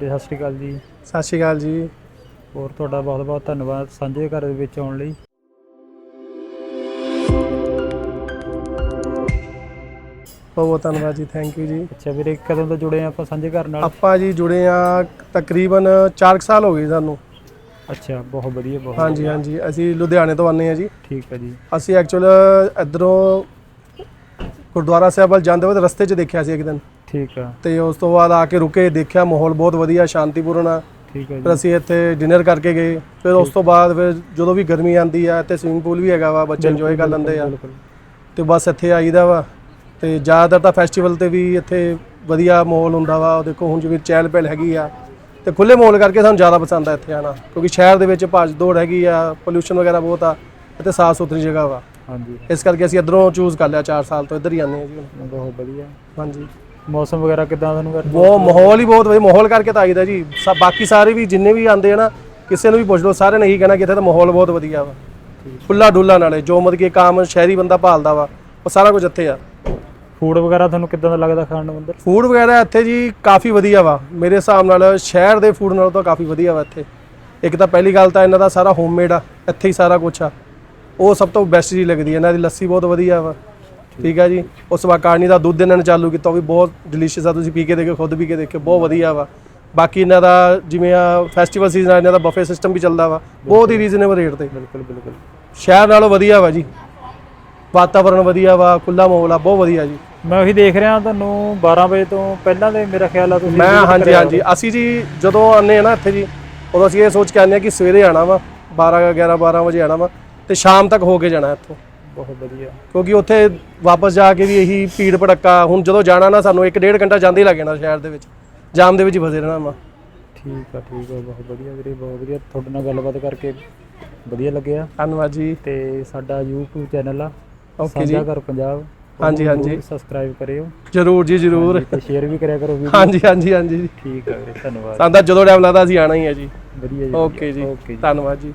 ਜੀ ਸਤਿ ਸ਼੍ਰੀ ਅਕਾਲ ਜੀ। ਸਤਿ ਸ਼੍ਰੀ ਅਕਾਲ ਜੀ। ਹੋਰ ਤੁਹਾਡਾ ਬਹੁਤ ਬਹੁਤ ਧੰਨਵਾਦ ਸਾਂਝੇ ਘਰ ਦੇ ਵਿੱਚ ਆਉਣ ਲਈ। ਬਹੁਤ ਬਹੁਤ ਧੰਨਵਾਦ ਜੀ ਥੈਂਕ ਯੂ ਜੀ। ਅੱਛਾ ਵੀਰੇ ਕਦੋਂ ਤੋਂ ਜੁੜੇ ਆ ਆਪਾਂ ਸਾਂਝੇ ਘਰ ਨਾਲ? ਆਪਾਂ ਜੀ ਜੁੜੇ ਆ ਤਕਰੀਬਨ 4 ਸਾਲ ਹੋ ਗਏ ਸਾਨੂੰ। ਅੱਛਾ ਬਹੁਤ ਵਧੀਆ ਬਹੁਤ ਹਾਂਜੀ ਵਧੀਆ। ਹਾਂਜੀ ਅਸੀਂ ਲੁਧਿਆਣੇ ਤੋਂ ਆਨੇ ਆ ਜੀ। ਠੀਕ ਹੈ ਜੀ। ਅਸੀਂ ਐਕਚੁਅਲ ਇਧਰੋਂ ਗੁਰਦੁਆਰਾ ਸਾਹਿਬ ਵੱਲ ਜਾਂਦੇ ਹੋਏ ਰਸਤੇ 'ਚ ਦੇਖਿਆ ਸੀ ਇੱਕ ਦਿਨ। ਠੀਕ ਆ। ਤੇ ਉਸ ਤੋਂ ਬਾਅਦ ਆ ਕੇ ਰੁਕੇ ਦੇਖਿਆ ਮਾਹੌਲ ਬਹੁਤ ਵਧੀਆ ਸ਼ਾਂਤੀਪੂਰਨ ਆ। ਠੀਕ ਹੈ ਫਿਰ ਜੀ ਅਸੀਂ ਇੱਥੇ ਡਿਨਰ ਕਰਕੇ ਗਏ। ਫਿਰ ਉਸ ਤੋਂ ਬਾਅਦ ਫਿਰ ਜਦੋਂ ਵੀ ਗਰਮੀ ਆਂਦੀ ਆ ਇੱਥੇ ਸਵਿਮਿੰਗ ਪੂਲ ਵੀ ਹੈਗਾ ਵਾ ਬੱਚੇ ਇੰਜੋਏ ਕਰ ਲੈਂਦੇ ਆ। ਬਿਲਕੁਲ। ਤੇ ਬਸ ਇੱਥੇ ਆਈਦਾ ਵਾ। ਤੇ ਜ਼ਿਆਦਾਤਰ ਤਾਂ ਫੈਸਟੀਵਲ ਤੇ ਵੀ ਇੱਥੇ ਵਧੀਆ ਮਾਹੌਲ ਹੁੰਦਾ ਵਾ। ਉਹ ਦੇਖੋ ਹੁਣ ਜਿਵੇਂ ਚਹਿਲ ਪਹਿਲ ਹੈਗੀ ਆ। ਤੇ ਖੁੱਲੇ ਮਾਹੌਲ ਕਰਕੇ ਸਾਨੂੰ ਜ਼ਿਆਦਾ ਪਸੰਦ ਆ ਇੱਥੇ ਆਣਾ ਕਿਉਂਕਿ ਸ਼ਹਿਰ ਦੇ ਵਿੱਚ ਭੱਜ ਦੌੜ ਹੈਗੀ ਆ ਪੋਲੂਸ਼ਨ ਵਗੈਰਾ ਬਹੁਤ ਆ ਇੱਥੇ ਸਾਫ਼ ਸੁਥਰੀ ਜਗ੍ਹਾ ਵਾ। ਹਾਂਜੀ। ਇਸ ਕਰਕੇ ਅਸੀਂ ਇੱਧਰੋਂ ਚੂਜ਼ ਕਰ ਲਿਆ 4 ਸਾਲ ਤੋਂ ਇੱਧਰ ਹੀ ਆਨੇ ਆ ਜੀ ਹੁਣ। ਬਹੁਤ ਵਧੀਆ। ਹਾਂਜੀ। ਮੌਸਮ ਵਗੈਰਾ ਕਿਦਾਂ ਤੁਹਾਨੂੰ ਕਰ ਉਹ ਮਾਹੌਲ ਹੀ ਬਹੁਤ ਵਧੀਆ ਮਾਹੌਲ ਕਰਕੇ ਤਾਂ ਆਈਦਾ ਜੀ। ਸਭ ਬਾਕੀ ਸਾਰੇ ਵੀ ਜਿੰਨੇ ਵੀ ਆਉਂਦੇ ਆ ਨਾ ਕਿਸੇ ਨੂੰ ਵੀ ਪੁੱਛ ਲਓ ਸਾਰੇ ਨੇ ਇਹੀ ਕਹਿਣਾ ਕਿ ਇੱਥੇ ਤਾਂ ਮਾਹੌਲ ਬਹੁਤ ਵਧੀਆ ਵਾ। ਖੁੱਲਾ ਡੁੱਲਾ ਨਾਲੇ ਜੋ ਮਤਲਬ ਕਿ ਕਾਮ ਸ਼ਹਿਰੀ ਬੰਦਾ ਭਾਲਦਾ ਵਾ ਉਹ ਸਾਰਾ ਕੁਝ ਇੱਥੇ ਆ। ਫੂਡ ਵਗੈਰਾ ਤੁਹਾਨੂੰ ਕਿਦਾਂ ਦਾ ਲੱਗਦਾ ਖਾਣ ਨੂੰ ਅੰਦਰ? ਫੂਡ ਵਗੈਰਾ ਇੱਥੇ ਜੀ ਕਾਫੀ ਵਧੀਆ ਵਾ। ਮੇਰੇ ਹਿਸਾਬ ਨਾਲ ਸ਼ਹਿਰ ਦੇ ਫੂਡ ਨਾਲੋਂ ਤਾਂ ਕਾਫੀ ਵਧੀਆ ਵਾ ਇੱਥੇ। ਇੱਕ ਤਾਂ ਪਹਿਲੀ ਗੱਲ ਤਾਂ ਇਹਨਾਂ ਦਾ ਸਾਰਾ ਹੋਮਮੇਡ ਆ ਇੱਥੇ ਹੀ ਸਾਰਾ ਕੁਝ ਆ। ਉਹ ਸਭ ਤੋਂ ਬੈਸਟ ਜੀ ਲੱਗਦੀ ਹੈ ਇਹਨਾਂ ਦੀ ਲੱਸੀ ਬਹੁਤ ਵਧੀਆ ਵਾ। ਠੀਕ ਹੈ ਜੀ। ਉਸ ਤੋਂ ਬਾਅਦ ਕਾਰਨੀ ਦਾ ਦੁੱਧ ਇਹਨਾਂ ਨੇ ਚਾਲੂ ਕੀਤਾ ਉਹ ਵੀ ਬਹੁਤ ਡਿਲੀਸ਼ੀਅਸ ਆ। ਤੁਸੀਂ ਪੀ ਕੇ ਦੇਖੋ ਖੁਦ ਪੀ ਕੇ ਦੇਖੋ ਬਹੁਤ ਵਧੀਆ ਵਾ। ਬਾਕੀ ਇਹਨਾਂ ਦਾ ਜਿਵੇਂ ਆ ਫੈਸਟੀਵਲ ਸੀਜ਼ਨ ਆ ਇਹਨਾਂ ਦਾ ਬਫੇ ਸਿਸਟਮ ਵੀ ਚੱਲਦਾ ਵਾ। ਬਹੁਤ ਹੀ ਰੀਜ਼ਨੇਬਲ ਰੇਟ ਤੇ। ਬਿਲਕੁਲ ਬਿਲਕੁਲ। ਸ਼ਹਿਰ ਨਾਲੋਂ ਵਧੀਆ ਵਾ ਜੀ। ਵਾਤਾਵਰਣ ਵਧੀਆ ਵਾ ਖੁੱਲਾ ਮਾਹੌਲ ਆ ਬਹੁਤ ਵਧੀਆ ਜੀ। ਮੈਂ ਉਹੀ ਦੇਖ ਰਿਹਾ ਤੁਹਾਨੂੰ 12 ਵਜੇ ਤੋਂ ਪਹਿਲਾਂ ਦੇ ਮੇਰਾ ਖਿਆਲ ਆ ਤੁਸੀਂ ਮੈਂ ਹਾਂਜੀ ਹਾਂਜੀ। ਅਸੀਂ ਜੀ ਜਦੋਂ ਆਨੇ ਆ ਨਾ ਇੱਥੇ ਜੀ ਉਦੋਂ ਅਸੀਂ ਇਹ ਸੋਚ ਕੇ ਆਨੇ ਆ ਕਿ ਸਵੇਰੇ ਆਣਾ ਵਾ 12 11 12 ਵਜੇ ਆਣਾ ਵਾ ਤੇ ਸ਼ਾਮ ਤੱਕ ਹੋ ਕੇ ਜਾਣਾ ਇੱਥੋਂ। ਬਹੁਤ ਵਧੀਆ। ਕਿਉਂਕਿ ਉੱਥੇ ਵਾਪਸ ਜਾ ਕੇ ਵੀ ਇਹੀ ਭੀੜ ਭੜੱਕਾ ਹੁਣ ਜਦੋਂ ਜਾਣਾ ਨਾ ਸਾਨੂੰ 1.5 ਘੰਟਾ ਜਾਂਦੇ ਹੀ ਲੱਗ ਜਾਣਾ ਸ਼ਹਿਰ ਦੇ ਵਿੱਚ। ਜਾਮ ਦੇ ਵਿੱਚ ਹੀ ਫਸੇ ਰਹਿਣਾ ਵਾ ਠੀਕ ਆ ਠੀਕ ਆ ਬਹੁਤ ਵਧੀਆ ਵੀਰੇ ਬਹੁਤ ਵਧੀਆ। ਤੁਹਾਡੇ ਨਾਲ ਗੱਲਬਾਤ ਕਰਕੇ ਵਧੀਆ ਲੱਗਿਆ। ਧੰਨਵਾਦ ਜੀ। ਤੇ ਸਾਡਾ YouTube ਚੈਨਲ ਆ ਓਕੇ ਜੀ। ਸਾਂਝਾ ਘਰ ਪੰਜਾਬ। ਹਾਂਜੀ, ਹਾਂਜੀ। ਸਬਸਕ੍ਰਾਈਬ ਕਰਿਓ। ਜਰੂਰ ਜੀ ਜਰੂਰ। ਤੇ ਸ਼ੇਅਰ ਵੀ ਕਰਿਆ ਕਰੋ ਵੀਡੀਓ। ਹਾਂਜੀ ਹਾਂਜੀ ਹਾਂਜੀ ਜੀ। ਠੀਕ ਆ ਵੀਰੇ ਧੰਨਵਾਦ। ਸਾਨੂੰ ਤਾਂ ਜਦੋਂ ਟਾਈਮ ਲੱਗਦਾ ਅਸੀਂ ਆਣਾ ਹੀ ਹੈ ਜੀ। ਵਧੀਆ ਜੀ ਓਕੇ ਜੀ। ਓਕੇ ਜੀ। ਧੰਨਵਾਦ ਜੀ।